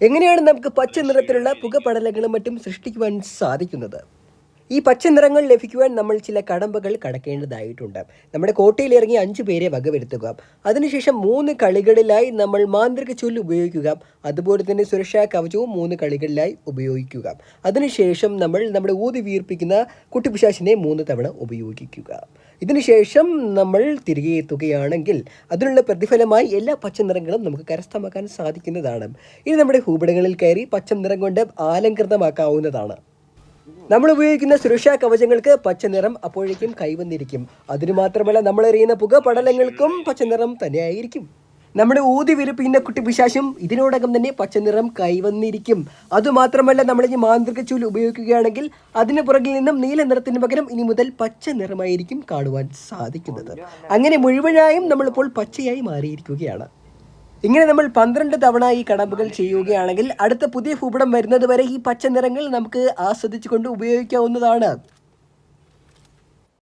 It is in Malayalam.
എങ്ങനെയാണ് നമുക്ക് പച്ച നിറത്തിലുള്ള പുകപടലങ്ങളും മറ്റും സൃഷ്ടിക്കുവാൻ സാധിക്കുന്നത്? ഈ പച്ച നിറങ്ങൾ ലഭിക്കുവാൻ നമ്മൾ ചില കടമ്പകൾ കടക്കേണ്ടതായിട്ടുണ്ട്. നമ്മുടെ കോട്ടയിൽ ഇറങ്ങി അഞ്ചു പേരെ വകവരുത്തുക. അതിനുശേഷം മൂന്ന് കളികളിലായി നമ്മൾ മാന്ത്രിക ചൊല്ല് ഉപയോഗിക്കുക. അതുപോലെ തന്നെ സുരക്ഷാ കവചവും മൂന്ന് കളികളിലായി ഉപയോഗിക്കുക. അതിനുശേഷം നമ്മൾ നമ്മുടെ ഊതി വീർപ്പിക്കുന്ന കുട്ടിപ്പിശാശിനെ മൂന്ന് തവണ ഉപയോഗിക്കുക. ഇതിനുശേഷം നമ്മൾ തിരികെ എത്തുകയാണെങ്കിൽ അതിനുള്ള പ്രതിഫലമായി എല്ലാ പച്ച നിറങ്ങളും നമുക്ക് കരസ്ഥമാക്കാൻ സാധിക്കുന്നതാണ്. ഇനി നമ്മുടെ ഭൂപടങ്ങളിൽ കയറി പച്ച നിറം കൊണ്ട് ആലങ്കൃതമാക്കാവുന്നതാണ്. നമ്മൾ ഉപയോഗിക്കുന്ന സുരക്ഷാ കവചങ്ങൾക്ക് പച്ച നിറം അപ്പോഴേക്കും കൈവന്നിരിക്കും. അതിനു മാത്രമല്ല നമ്മൾ എറിയുന്ന പുക പടലങ്ങൾക്കും പച്ച നിറം തന്നെയായിരിക്കും. നമ്മുടെ ഊതി വിരുപ്പിക്കുന്ന വിശാശം ഇതിനോടകം തന്നെ പച്ച നിറം കൈവന്നിരിക്കും. അതുമാത്രമല്ല നമ്മൾ ഈ മാന്ത്രിക ചൂൽ ഉപയോഗിക്കുകയാണെങ്കിൽ അതിന് പുറകിൽ നിന്നും നീല നിറത്തിന് പകരം ഇനി മുതൽ പച്ച നിറമായിരിക്കും കാണുവാൻ സാധിക്കുന്നത്. അങ്ങനെ മുഴുവനായും നമ്മളിപ്പോൾ പച്ചയായി മാറിയിരിക്കുകയാണ്. ഇങ്ങനെ നമ്മൾ പന്ത്രണ്ട് തവണ ഈ കടമ്പകൾ ചെയ്യുകയാണെങ്കിൽ അടുത്ത പുതിയ ഭൂപടം വരുന്നത് വരെ ഈ പച്ച നിറങ്ങൾ നമുക്ക് ആസ്വദിച്ചുകൊണ്ട് ഉപയോഗിക്കാവുന്നതാണ്.